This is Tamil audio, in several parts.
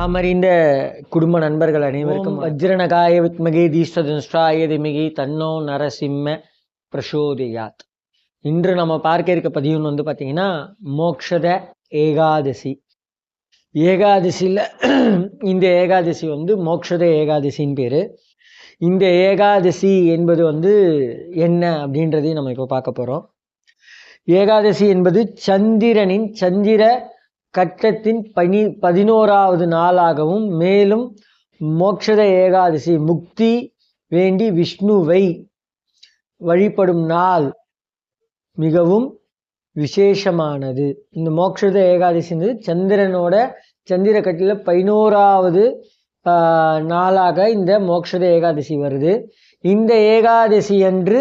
நாம் அறிந்த குடும்ப நண்பர்கள் அனைவருக்கும் வஜ்ரநகாய வித்மகே தீஷ்டதுஷ்டாய திமிகி தன்னோ நரசிம்ம பிரசோதயாத். இன்று நம்ம பார்க்க இருக்க பதிவுன்னு வந்து பார்த்தீங்கன்னா மோக்ஷத ஏகாதசி. ஏகாதசியில் இந்த ஏகாதசி வந்து மோக்ஷத ஏகாதசின்னு பேர். இந்த ஏகாதசி என்பது வந்து என்ன அப்படின்றதையும் நம்ம இப்போ பார்க்க போகிறோம் ஏகாதசி என்பது சந்திரனின் சந்திர கட்டத்தின் பனி பதினோராவது நாளாகவும் மேலும் மோட்சத ஏகாதசி முக்தி வேண்டி விஷ்ணுவை வழிபடும் நாள் மிகவும் விசேஷமானது. இந்த மோட்சத ஏகாதசின்றது சந்திரனோட சந்திர கட்டில பதினோராவது நாளாக இந்த மோட்சத ஏகாதசி வருது. இந்த ஏகாதசி அன்று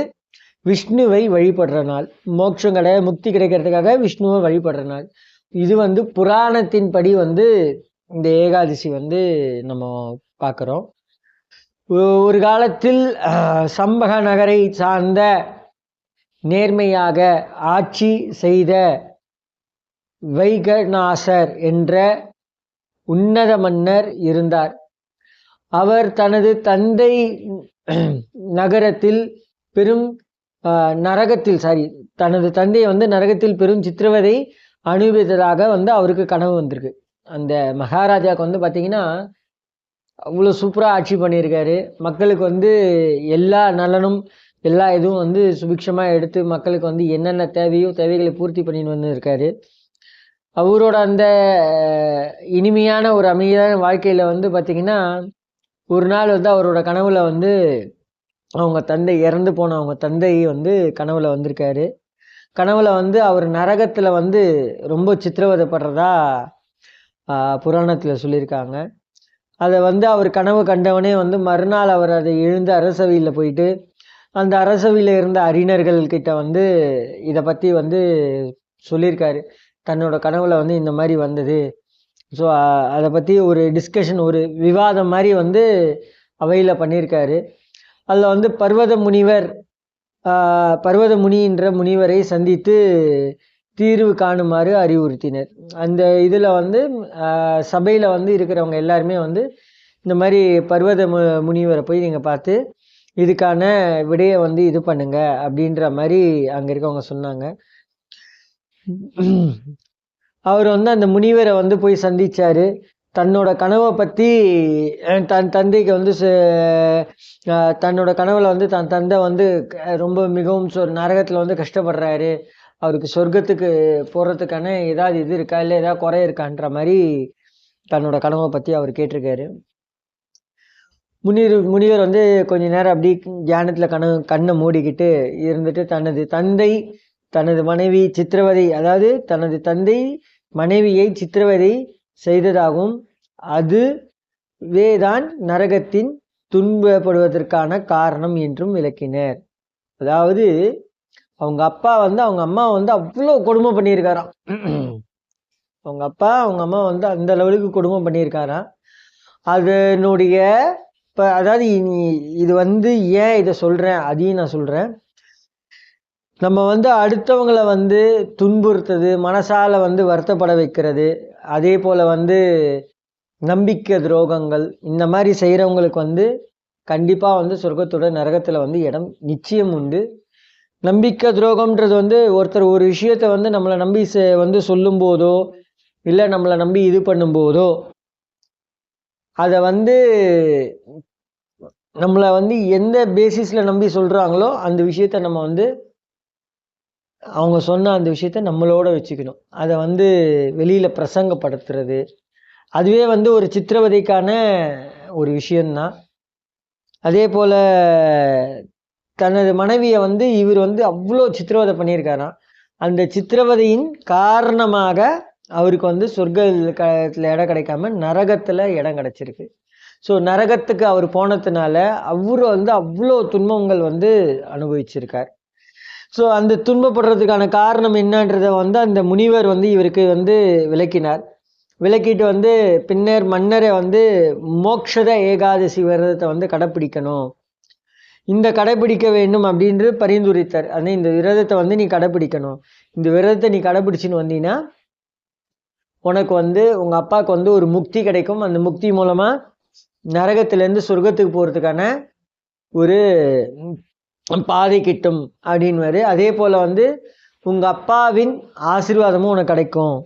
விஷ்ணுவை வழிபடுற நாள். மோட்சம் கிடையாது முக்தி கிடைக்கிறதுக்காக விஷ்ணுவை வழிபடுற நாள். இது வந்து புராணத்தின்படி வந்து இந்த ஏகாதசி வந்து நம்ம பார்க்குறோம். ஒரு காலத்தில் சம்பக நகரை சார்ந்த நேர்மையாக ஆட்சி செய்த வைகநாசர் என்ற உன்னத மன்னர் இருந்தார். அவர் தனது தந்தை நகரத்தில் பெரும் நரகத்தில் சாரி தனது தந்தையை வந்து நரகத்தில் பெரும் சித்திரவதை அனுபவித்ததாக வந்து அவருக்கு கனவு வந்திருக்கு. அந்த மகாராஜாவுக்கு வந்து பார்த்தீங்கன்னா அவ்வளோ சூப்பராக ஆட்சி பண்ணியிருக்காரு. மக்களுக்கு வந்து எல்லா நலனும் எல்லா இதுவும் வந்து சுபிக்ஷமாக எடுத்து மக்களுக்கு வந்து என்னென்ன தேவையோ தேவைகளை பூர்த்தி பண்ணின்னு வந்து இருக்காரு. அவரோட அந்த இனிமையான ஒரு அமைதியான வாழ்க்கையில் வந்து பார்த்திங்கன்னா ஒரு நாள் வந்து அவரோட கனவுல வந்து அவங்க தந்தை இறந்து போன அவங்க தந்தை வந்து கனவுல வந்திருக்காரு. கனவுல வந்து அவர் நரகத்தில் வந்து ரொம்ப சித்திரவதைப்படுறதா புராணத்தில் சொல்லியிருக்காங்க. அதை வந்து அவர் கனவு கண்டவனே வந்து மறுநாள் அவர் அதை எழுந்து அரசவையில் போயிட்டு அந்த அரசவையில் இருந்த அறிஞர்கள் கிட்ட வந்து இதை பற்றி வந்து சொல்லியிருக்காரு. தன்னோட கனவுல வந்து இந்த மாதிரி வந்தது. ஸோ அதை பற்றி ஒரு டிஸ்கஷன் ஒரு விவாதம் மாதிரி வந்து அவையில் பண்ணியிருக்காரு. அதில் வந்து பர்வத முனிவர் பர்வத முனின்ற முனிவரை சந்தித்து தீர்வு காணுமாறு அறிவுறுத்தினர். அந்த இதில் வந்து சபையில் வந்து இருக்கிறவங்க எல்லாருமே வந்து இந்த மாதிரி பர்வத மு முனிவரை போய் நீங்கள் பார்த்து இதுக்கான விடையை வந்து இது பண்ணுங்க அப்படின்ற மாதிரி அங்கே இருக்கவங்க சொன்னாங்க. அவர் வந்து அந்த முனிவரை வந்து போய் சந்திச்சாரு. தன்னோட கனவை பற்றி தன் தந்தைக்கு வந்து ச- தன்னோட கனவில் வந்து தன் தந்தை வந்து க- ரொம்ப மிகவும் சொ நரகத்தில் வந்து கஷ்டப்படுறாரு. அவருக்கு சொர்க்கத்துக்கு போகிறதுக்கான ஏதாவது இது இருக்கா? இல்லை ஏதாவது குறை இருக்கான்ற மாதிரி தன்னோட கனவை பற்றி அவர் கேட்டிருக்காரு. முனிவர் முனிவர் வந்து கொஞ்ச நேரம் அப்படி தியானத்தில் கனவு கண்ணை மூடிக்கிட்டு இருந்துட்டு தனது தந்தை தனது மனைவி சித்திரவதை அதாவது தனது தந்தை மனைவியை சித்திரவதை செய்ததாகவும் அதுவேதான் நரகத்தின் துன்பப்படுவதற்கான காரணம் என்றும் விளக்கினர். அதாவது அவங்க அப்பா வந்து அவங்க அம்மா வந்து அவ்வளோ கொடுமை பண்ணியிருக்காராம். அவங்க அப்பா அவங்க அம்மா வந்து அந்த லெவலுக்கு கொடுமை பண்ணியிருக்காராம். அதனுடைய இப்போ அதாவது இனி- இது வந்து ஏன் இதை சொல்கிறேன் அதையும் நான் சொல்கிறேன் நம்ம வந்து அடுத்தவங்களை வந்து துன்புறுத்துறது மனசால் வந்து வருத்தப்பட வைக்கிறது அதே போல் வந்து நம்பிக்கை துரோகங்கள் இந்த மாதிரி செய்கிறவங்களுக்கு வந்து கண்டிப்பாக வந்து சொர்க்கத்தோட நரகத்தில் வந்து இடம் நிச்சயம் உண்டு. நம்பிக்கை துரோகம்ன்றது வந்து ஒருத்தர் ஒரு விஷயத்தை வந்து நம்மளை நம்பி செ- வந்து சொல்லும்போதோ இல்லை நம்மளை நம்பி இது பண்ணும்போதோ அதை வந்து நம்மளை வந்து எந்த பேசிஸில் நம்பி சொல்கிறாங்களோ அந்த விஷயத்த நம்ம வந்து அவங்க சொன்ன அந்த விஷயத்த நம்மளோட வச்சுக்கணும். அதை வந்து வெளியில் பிரசங்கப்படுத்துறது அதுவே வந்து ஒரு சித்திரவதைக்கான ஒரு விஷயந்தான் அதே போல் தனது மனைவியை வந்து இவர் வந்து அவ்வளோ சித்திரவதை பண்ணியிருக்காராம். அந்த சித்திரவதையின் காரணமாக அவருக்கு வந்து சொர்க்கத்தில் இடம் கிடைக்காம நரகத்தில் இடம் கிடைச்சிருக்கு. ஸோ நரகத்துக்கு அவர் போனதுனால அவரு வந்து அவ்வளோ துன்பங்கள் வந்து அனுபவிச்சிருக்கார். ஸோ அந்த துன்பப்படுறதுக்கான காரணம் என்னன்றதை வந்து அந்த முனிவர் வந்து இவருக்கு வந்து விளக்கினார். விளக்கிட்டு வந்து பின்னர் மன்னரை வந்து மோக்ஷத ஏகாதசி விரதத்தை வந்து கடைப்பிடிக்கணும். இந்த கடைப்பிடிக்க வேண்டும் அப்படின்று பரிந்துரைத்தார். ஆனால் இந்த விரதத்தை வந்து நீ கடைப்பிடிக்கணும். இந்த விரதத்தை நீ கடைப்பிடிச்சின்னு வந்தீங்கன்னா உனக்கு வந்து உங்கள் அப்பாவுக்கு வந்து ஒரு முக்தி கிடைக்கும். அந்த முக்தி மூலமாக நரகத்திலேருந்து சொர்க்கத்துக்கு போகிறதுக்கான ஒரு பாதை கிட்டும் அப்படின்னு அதே போல் வந்து உங்கள் அப்பாவின் ஆசீர்வாதமும் உனக்கு கிடைக்கும்.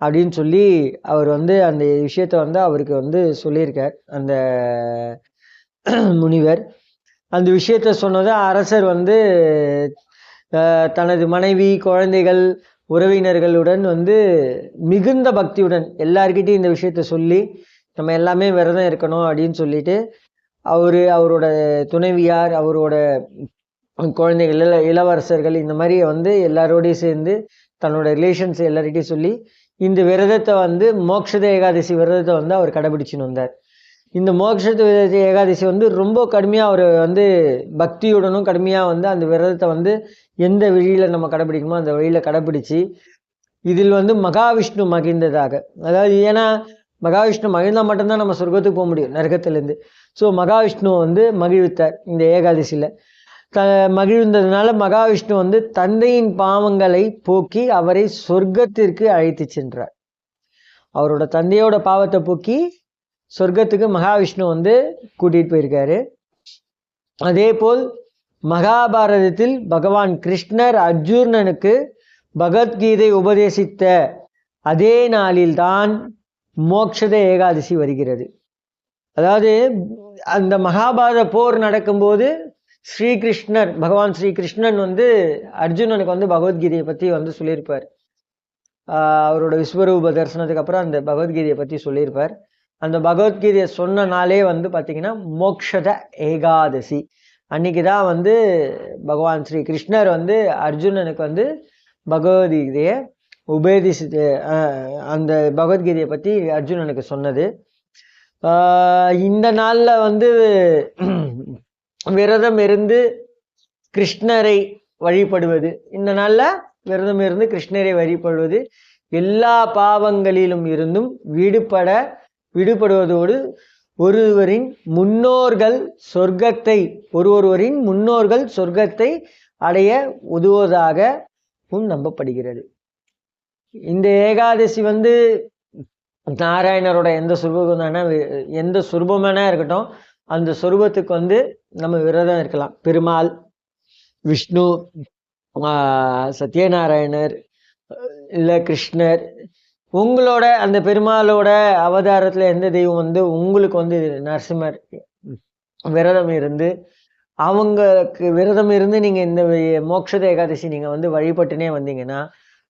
அப்படின்னு சொல்லி அவர் வந்து அந்த விஷயத்த வந்து அவருக்கு வந்து சொல்லியிருக்கார். அந்த முனிவர் அந்த விஷயத்த சொன்னது அரசர் வந்து தனது மனைவி குழந்தைகள் உறவினர்களுடன் வந்து மிகுந்த பக்தியுடன் எல்லார்கிட்டையும் இந்த விஷயத்த சொல்லி நம்ம எல்லாமே விரதம் இருக்கணும் அப்படின்னு சொல்லிட்டு அவர் அவரோட துணைவியார் அவரோட குழந்தைகள் இளவரசர்கள் இந்த மாதிரி வந்து எல்லாரோடையும் சேர்ந்து தன்னோட ரிலேஷன்ஸ் எல்லார்கிட்டையும் சொல்லி இந்த விரதத்தை வந்து மோட்சத ஏகாதசி விரதத்தை வந்து அவர் கடைபிடிச்சுன்னு வந்தார். இந்த மோட்சத விரத ஏகாதசி வந்து ரொம்ப கடுமையாக அவர் வந்து பக்தியுடனும் கடுமையாக வந்து அந்த விரதத்தை வந்து எந்த வழியில் நம்ம கடைபிடிக்குமோ அந்த வழியில் கடைபிடிச்சு இதில் வந்து மகாவிஷ்ணு மகிழ்ந்ததாக. அதாவது ஏன்னா மகாவிஷ்ணு மகிழ்ந்தால் மட்டும்தான் நம்ம சொர்க்கத்துக்கு போக முடியும் நரகத்துலேருந்து. ஸோ மகாவிஷ்ணு வந்து மகிழ்வித்தார் இந்த ஏகாதசியில். த மகிழ்ந்ததுனால மகாவிஷ்ணு வந்து தந்தையின் பாவங்களை போக்கி அவரை சொர்க்கத்திற்கு அழைத்து சென்றார். அவரோட தந்தையோட பாவத்தை போக்கி சொர்க்கத்துக்கு மகாவிஷ்ணு வந்து கூட்டிகிட்டு போயிருக்காரு. அதே போல் மகாபாரதத்தில் பகவான் கிருஷ்ணர் அர்ஜுனனுக்கு பகவத்கீதை உபதேசித்த அதே நாளில்தான் மோக்ஷத ஏகாதசி வருகிறது. அதாவது அந்த மகாபாரத போர் நடக்கும்போது ஸ்ரீகிருஷ்ணர் பகவான் ஸ்ரீகிருஷ்ணன் வந்து அர்ஜுனனுக்கு வந்து பகவத்கீதையை பற்றி வந்து சொல்லியிருப்பார். அவரோட விஸ்வரூப தரிசனத்துக்கு அப்புறம் அந்த பகவத்கீதையை பற்றி சொல்லியிருப்பார். அந்த பகவத்கீதையை சொன்ன நாளே வந்து பார்த்தீங்கன்னா மோக்ஷத ஏகாதசி. அன்னைக்கு தான் வந்து பகவான் ஸ்ரீ கிருஷ்ணர் வந்து அர்ஜுனனுக்கு வந்து பகவத்கீதையை உபேதிசி அந்த பகவத்கீதையை பற்றி அர்ஜுனனுக்கு சொன்னது. இந்த நாளில் வந்து விரதம் இருந்து கிருஷ்ணரை வழிபடுவது. இந்த நாளில் விரதம் இருந்து கிருஷ்ணரை வழிபடுவது. எல்லா பாவங்களிலும் இருந்தும் விடுபட விடுபடுவதோடு ஒருவரின் முன்னோர்கள் சொர்க்கத்தை ஒரு ஒருவரின் முன்னோர்கள் சொர்க்கத்தை அடைய உதவுவதாகவும் நம்பப்படுகிறது. இந்த ஏகாதசி வந்து நாராயணரோட எந்த சுரூபமான எந்த சுரூபமான இருக்கட்டும் அந்த சொரூபத்துக்கு வந்து நம்ம விரதம் இருக்கலாம். பெருமாள் விஷ்ணு சத்யநாராயணர் இல்லை கிருஷ்ணர். உங்களோட அந்த பெருமாளோட அவதாரத்தில் எந்த தெய்வம் வந்து உங்களுக்கு வந்து நரசிம்மர் விரதம் இருந்து அவங்களுக்கு விரதம் இருந்து நீங்கள் இந்த மோட்சத ஏகாதசி நீங்கள் வந்து வழிபட்டுனே வந்தீங்கன்னா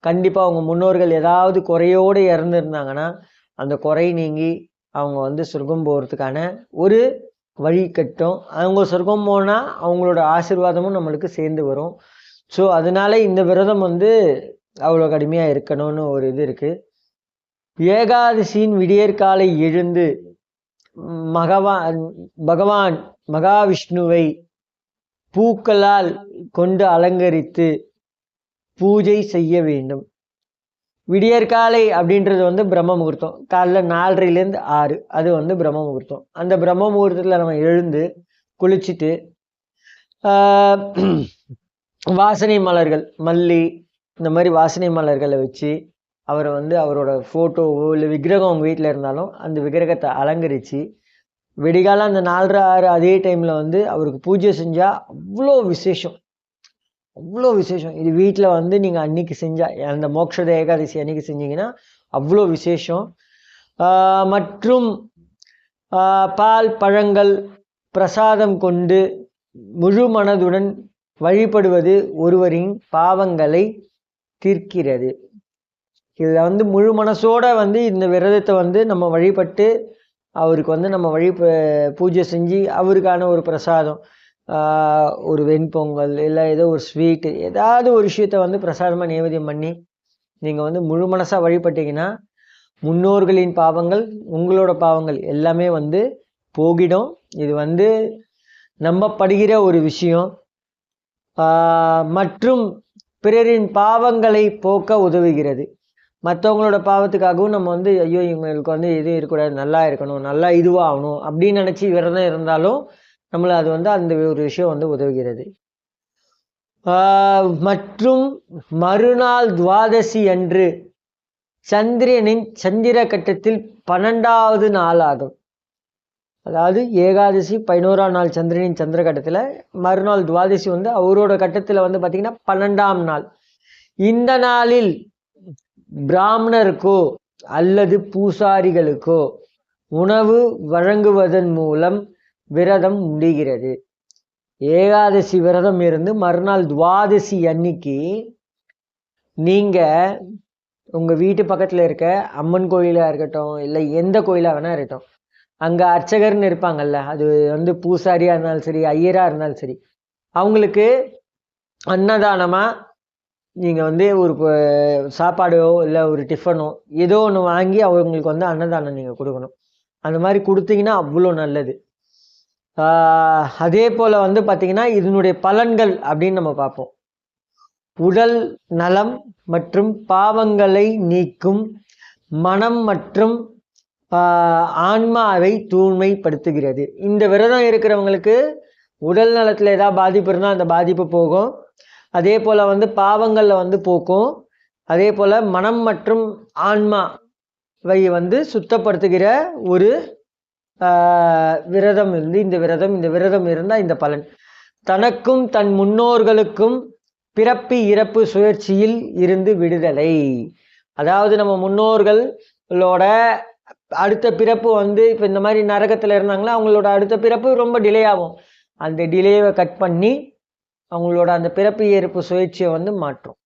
கண்டிப்பாக அவங்க முன்னோர்கள் ஏதாவது குறையோடு இறந்துருந்தாங்கன்னா அந்த குறை நீங்கி அவங்க வந்து சொர்க்கம் போகிறதுக்கான ஒரு வழி கட்டும். அவங்க சொர்க்கம் போனால் அவங்களோட ஆசீர்வாதமும் நம்மளுக்கு சேர்ந்து வரும். ஸோ அதனால இந்த விரதம் வந்து அவ்வளோ கடுமையாக இருக்கணும்னு ஒரு இது இருக்குது ஏகாதசியின் விடியற்காலை எழுந்து மகவான் பகவான் மகாவிஷ்ணுவை பூக்களால் கொண்டு அலங்கரித்து பூஜை செய்ய வேண்டும். விடியற்காலை அப்படின்றது வந்து பிரம்ம முகூர்த்தம். காலைல நாலரைலேருந்து ஆறு. அது வந்து பிரம்ம முகூர்த்தம். அந்த பிரம்ம முகூர்த்தத்தில் நம்ம எழுந்து குளிச்சுட்டு வாசனை மலர்கள் மல்லி இந்த மாதிரி வாசனை மலர்களை வச்சு அவரை வந்து அவரோட ஃபோட்டோவோ இல்லை விக்கிரகம் அவங்க வீட்டில் இருந்தாலும் அந்த விக்கிரகத்தை அலங்கரித்து விடிகாலம் அந்த நாலரை ஆறு அதே டைமில் வந்து அவருக்கு பூஜை செஞ்சால் அவ்வளோ விசேஷம். அவ்வளோ விசேஷம். இது வீட்டில் வந்து நீங்கள் அன்னைக்கு செஞ்சால் அந்த மோட்சத ஏகாதசி அன்னைக்கு செஞ்சீங்கன்னா அவ்வளோ விசேஷம். மற்றும் பால் பழங்கள் பிரசாதம் கொண்டு முழு மனதுடன் வழிபடுவது ஒருவரின் பாவங்களை தீர்க்கிறது. இதில் வந்து முழு மனசோட வந்து இந்த விரதத்தை வந்து நம்ம வழிபட்டு அவருக்கு வந்து நம்ம வழி பூஜை செஞ்சு அவருக்கான ஒரு பிரசாதம். ஒரு வெண்பொங்கல் இல்லை ஏதோ ஒரு ஸ்வீட்டு ஏதாவது ஒரு விஷயத்த வந்து பிரசாதமாக நைவேத்தியம் பண்ணி நீங்கள் வந்து முழு மனசாக வழிபட்டீங்கன்னா முன்னோர்களின் பாவங்கள் உங்களோட பாவங்கள் எல்லாமே வந்து போகிடும். இது வந்து நம்பப்படுகிற ஒரு விஷயம். மற்றும் பிறரின் பாவங்களை போக்க உதவுகிறது. மற்றவங்களோட பாவத்துக்காகவும் நம்ம வந்து ஐயோ இவங்களுக்கு வந்து எதுவும் இருக்கக்கூடாது நல்லா இருக்கணும் நல்லா இதுவாகணும் அப்படின்னு நினச்சி விரதம் இருந்தாலும் நம்மளை அது வந்து அந்த ஒரு விஷயம் வந்து உதவுகிறது. மற்றும் மறுநாள் துவாதசி அன்று சந்திரனின் சந்திர கட்டத்தில் பன்னெண்டாவது நாளாகும் அதாவது ஏகாதசி பதினோராம் நாள் சந்திரனின் சந்திர கட்டத்தில் மறுநாள் துவாதசி வந்து அவரோட கட்டத்தில் வந்து பார்த்திங்கன்னா பன்னெண்டாம் நாள். இந்த நாளில் பிராமணருக்கோ அல்லது பூசாரிகளுக்கோ உணவு வழங்குவதன் மூலம் விரதம் முடிகிறது. ஏகாதசி விரதம் இருந்து மறுநாள் துவாதசி அன்னைக்கு நீங்கள் உங்கள் வீட்டு பக்கத்தில் இருக்க அம்மன் கோயிலாக இருக்கட்டும் இல்லை எந்த கோயிலாக வேணா இருக்கட்டும் அங்கே அர்ச்சகர்னு இருப்பாங்கல்ல அது வந்து பூசாரியாக இருந்தாலும் சரி ஐயராக இருந்தாலும் சரி அவங்களுக்கு அன்னதானமாக நீங்கள் வந்து ஒரு சாப்பாடோ இல்லை ஒரு டிஃபனோ ஏதோ ஒன்று வாங்கி அவங்களுக்கு வந்து அன்னதானம் நீங்கள் கொடுக்கணும். அந்த மாதிரி கொடுத்தீங்கன்னா அவ்வளோ நல்லது. அதே போல் வந்து பார்த்திங்கன்னா இதனுடைய பலன்கள் அப்படின்னு நம்ம பார்ப்போம். உடல் நலம் மற்றும் பாவங்களை நீக்கும் மனம் மற்றும் ஆன்மாவை தூய்மைப்படுத்துகிறது. இந்த விரதம் இருக்கிறவங்களுக்கு உடல் நலத்தில் ஏதாவது பாதிப்பு இருந்தால் அந்த பாதிப்பு போகும். அதே போல் வந்து பாவங்களில் வந்து போக்கும். அதே போல் மனம் மற்றும் ஆன்மாவை வந்து சுத்தப்படுத்துகிற ஒரு விரதம் இருந்து இந்த விரதம் இந்த விரதம் இருந்தால் இந்த பலன். தனக்கும் தன் முன்னோர்களுக்கும் பிறப்பு இறப்பு சுழற்சியில் இருந்து விடுதலை. அதாவது நம்ம முன்னோர்களோட அடுத்த பிறப்பு வந்து இப்போ இந்த மாதிரி நரகத்தில் இருந்தாங்களா அவங்களோட அடுத்த பிறப்பு ரொம்ப டிலே ஆகும். அந்த டிலேவை கட் பண்ணி அவங்களோட அந்த பிறப்பு இறப்பு சுழற்சியை வந்து மாற்றும்.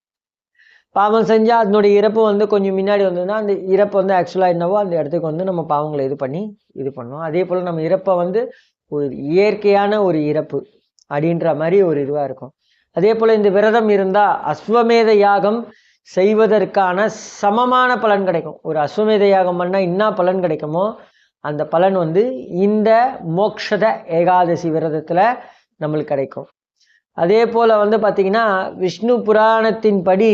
பாவம் செஞ்சால் அதனுடைய இறப்பு வந்து கொஞ்சம் முன்னாடி வந்ததுன்னா அந்த இறப்பு வந்து ஆக்சுவலாக என்னவோ அந்த இடத்துக்கு வந்து நம்ம பாவங்களை இது பண்ணி இது பண்ணுவோம். அதே போல் நம்ம இறப்பை வந்து ஒரு இயற்கையான ஒரு இறப்பு அப்படின்ற மாதிரி ஒரு இதுவாக இருக்கும். அதே போல் இந்த விரதம் இருந்தால் அஸ்வமேத யாகம் செய்வதற்கான சமமான பலன் கிடைக்கும். ஒரு அஸ்வமேத யாகம் பண்ணால் என்ன பலன் கிடைக்குமோ அந்த பலன் வந்து இந்த மோக்ஷத ஏகாதசி விரதத்தில் நம்மளுக்கு கிடைக்கும். அதே போல் வந்து பார்த்திங்கன்னா விஷ்ணு புராணத்தின்படி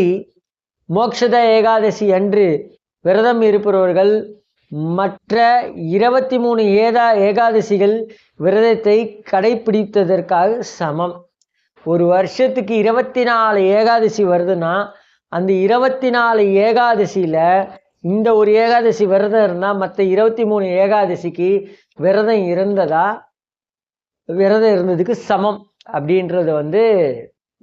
மோக்ஷத ஏகாதசி அன்று விரதம் இருப்பவர்கள் மற்ற இருபத்தி மூணு ஏதா ஏகாதசிகள் விரதத்தை கடைபிடித்ததற்காக சமம். ஒரு வருஷத்துக்கு இருபத்தி நாலு ஏகாதசி வருதுன்னா அந்த இருபத்தி நாலு ஏகாதசியில் இந்த ஒரு ஏகாதசி விரதம் இருந்தால் மற்ற இருபத்தி மூணு ஏகாதசிக்கு விரதம் இருந்ததா? விரதம் இருந்ததுக்கு சமம் அப்படின்றது வந்து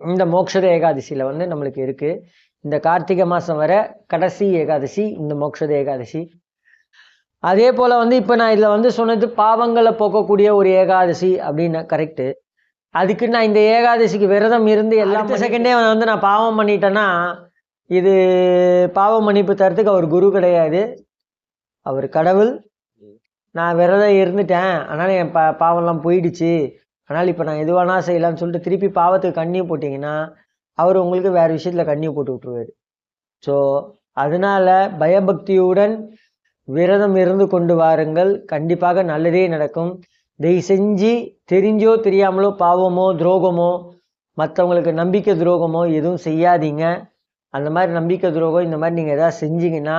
இந்த மோக்ஷத ஏகாதசியில் வந்து நம்மளுக்கு இருக்குது இந்த கார்த்திகை மாதம் வர கடைசி ஏகாதசி இந்த மோக்ஷத ஏகாதசி. அதே போல் வந்து இப்போ நான் இதில் வந்து சொன்னது பாவங்களை போக்கக்கூடிய ஒரு ஏகாதசி அப்படின்னு கரெக்டு அதுக்கு நான் இந்த ஏகாதசிக்கு விரதம் இருந்து எல்லா செகண்டே வந்து நான் பாவம் பண்ணிட்டேன்னா இது பாவ மன்னிப்பு தரத்துக்கு அவர் குரு கிடையாது. அவர் கடவுள். நான் விரதம் இருந்துட்டேன். அதனால் என் பா பாவம்லாம் போயிடுச்சு. அதனால் இப்போ நான் எது வேணா செய்யலாம்னு சொல்லிட்டு திருப்பி பாவத்துக்கு கண்ணீர் போட்டிங்கன்னா அவர் உங்களுக்கு வேறு விஷயத்தில் கண்ணி போட்டு விட்டுருவார். ஸோ அதனால பயபக்தியுடன் விரதம் இருந்து கொண்டு வாருங்கள். கண்டிப்பாக நல்லதே நடக்கும். தயவு செஞ்சு தெரிஞ்சோ தெரியாமலோ பாவமோ துரோகமோ மற்றவங்களுக்கு நம்பிக்கை துரோகமோ எதுவும் செய்யாதீங்க. அந்த மாதிரி நம்பிக்கை துரோகம் இந்த மாதிரி நீங்கள் எதாவது செஞ்சீங்கன்னா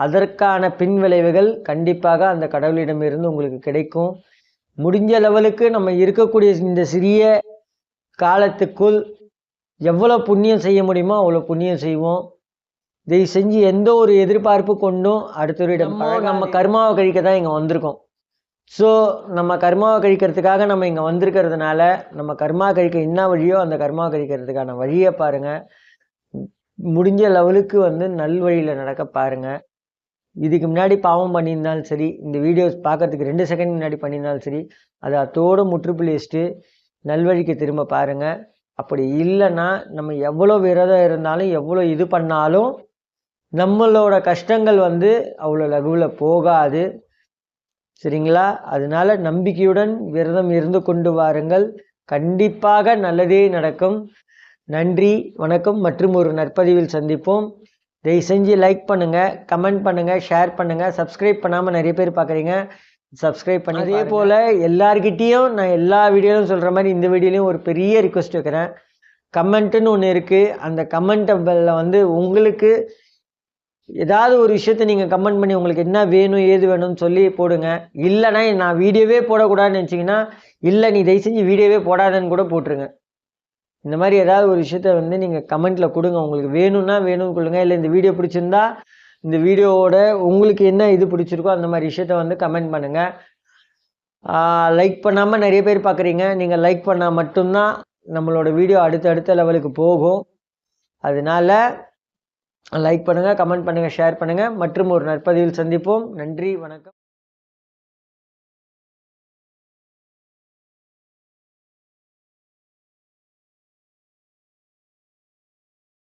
அதற்கான பின் விளைவுகள் கண்டிப்பாக அந்த கடவுளிடமிருந்து உங்களுக்கு கிடைக்கும். முடிஞ்ச லெவலுக்கு நம்ம இருக்கக்கூடிய இந்த சிறிய காலத்துக்குள் எவ்வளோ புண்ணியம் செய்ய முடியுமோ அவ்வளோ புண்ணியம் செய்வோம். இதை செஞ்சு எந்த ஒரு எதிர்பார்ப்பு கொண்டும் அடுத்தவரிடம் நம்ம கர்மாவை கழிக்க தான் இங்கே வந்திருக்கோம். ஸோ நம்ம கர்மாவை கழிக்கிறதுக்காக நம்ம இங்கே வந்திருக்கிறதுனால நம்ம கர்மா கழிக்க என்ன வழியோ அந்த கர்மாவை கழிக்கிறதுக்கான வழியை பாருங்கள் முடிஞ்ச லெவலுக்கு வந்து நல்வழியில் நடக்க பாருங்கள் இதுக்கு முன்னாடி பாவம் பண்ணியிருந்தாலும் சரி இந்த வீடியோஸ் பார்க்கறதுக்கு ரெண்டு செகண்ட் முன்னாடி பண்ணியிருந்தாலும் சரி அதை அத்தோடு முற்றுப்புள்ளி வச்சுட்டு நல்வழிக்கு திரும்ப பாருங்கள் அப்படி இல்லைன்னா நம்ம எவ்வளோ விரதம் இருந்தாலும் எவ்வளோ இது பண்ணாலும் நம்மளோட கஷ்டங்கள் வந்து அவ்வளோ லகுவில் போகாது. சரிங்களா? அதனால நம்பிக்கையுடன் விரதம் இருந்து கொண்டு வாருங்கள். கண்டிப்பாக நல்லதே நடக்கும். நன்றி வணக்கம் மற்றும் ஒரு நற்பதிவில் சந்திப்போம். தயவு செஞ்சு லைக் பண்ணுங்கள் கமெண்ட் பண்ணுங்கள் ஷேர் பண்ணுங்கள் சப்ஸ்கிரைப் பண்ணாமல் நிறைய பேர் பார்க்குறீங்க. சப்ஸ்கிரைப் பண்ணி அதே போல் எல்லார்கிட்டேயும் நான் எல்லா வீடியோலும் சொல்கிற மாதிரி இந்த வீடியோலையும் ஒரு பெரிய ரிக்வெஸ்ட் வைக்கிறேன். கமெண்ட்டுன்னு ஒன்று இருக்குது அந்த கமெண்ட்டில் வந்து உங்களுக்கு ஏதாவது ஒரு விஷயத்த நீங்கள் கமெண்ட் பண்ணி உங்களுக்கு என்ன வேணும் ஏது வேணும்னு சொல்லி போடுங்க. இல்லைன்னா நான் வீடியோவே போடக்கூடாதுன்னு நினச்சிங்கன்னா இல்லை நீ தயவு செஞ்சு வீடியோவே போடாதன்னு கூட போட்டுருங்க. இந்த மாதிரி ஏதாவது ஒரு விஷயத்த வந்து நீங்கள் கமெண்ட்டில் கொடுங்க. உங்களுக்கு வேணும்னா வேணும்னு கொள்ளுங்க. இல்லை இந்த வீடியோ பிடிச்சிருந்தா இந்த வீடியோவோட உங்களுக்கு என்ன இது பிடிச்சிருக்கோ அந்த மாதிரி விஷயத்த வந்து கமெண்ட் பண்ணுங்கள் லைக் பண்ணாமல் நிறைய பேர் பார்க்குறீங்க நீங்கள் லைக் பண்ணால் மட்டும்தான் நம்மளோட வீடியோ அடுத்த அடுத்த லெவலுக்கு போகும். அதனால லைக் பண்ணுங்கள் கமெண்ட் பண்ணுங்கள் ஷேர் பண்ணுங்கள் மற்றும் ஒரு நற்பதிவில் சந்திப்போம். நன்றி வணக்கம்.